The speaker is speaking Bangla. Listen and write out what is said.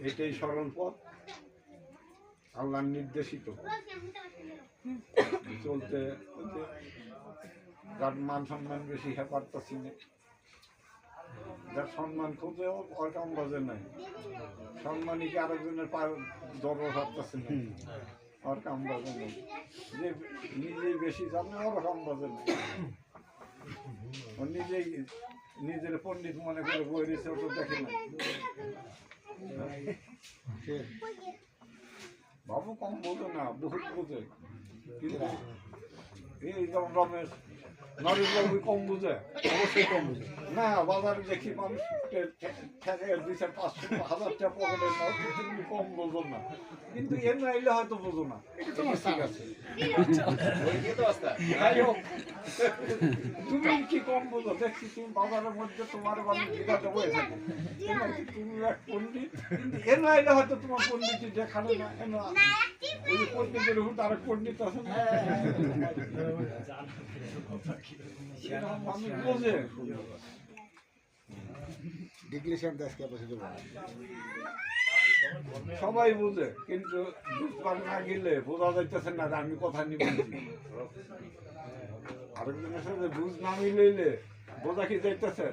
এটাই সরল পথ। আল্লাহর নির্দেশিত। চলতে যার মান সম্মান বেশি হ্যাঁ পারতাছি না। যার সম্মান খুঁজেও ওর কাম বাজে নাই। সম্মানই কি আরেকজনের পা দর্ব পারতাছে না? ওর কাম বাজে নাই। যে নিজেই বেশি জানে ওর কাম বাজে নাই। নিজেই নিজের পণ্ডিত মনে করে বই দিয়েছে ও তো দেখে না বাবু কম বোঝে না, বহুত বোঝে। কিন্তু এই রমেশ নরেশ বাবু কম বুঝে, অবশ্যই কম বুঝে। না বাজারে দেখি মানুষ দুইশো পাঁচশো নাও তুমি কম বোঝো না। কিন্তু এর নাইলে হয়তো বোঝো না। এটা তোমার ঠিক আছে। যাই হোক তুমি কি কম বোঝো? দেখছি তুমি বাজারের মধ্যে তোমার বাড়ি বিরাটে বয়ে থাকে। তুমি এক পণ্ডিত? কিন্তু এ নাইলে হয়তো তোমার পণ্ডিত দেখানো না এ না ওই যে পণ্ডিতের উপর আরেক পণ্ডিত আছে না? মানুষ বোঝে। ডিগ্রি দাস ক্যাপাসিটি বলে সবাই বুঝে, কিন্তু বুঝবার না গেলে বোঝা যাইতেছে না আমি কথা নিব আরেকজনের সাথে বুঝ না মিলাইলে বোঝা কি যাইতেছে?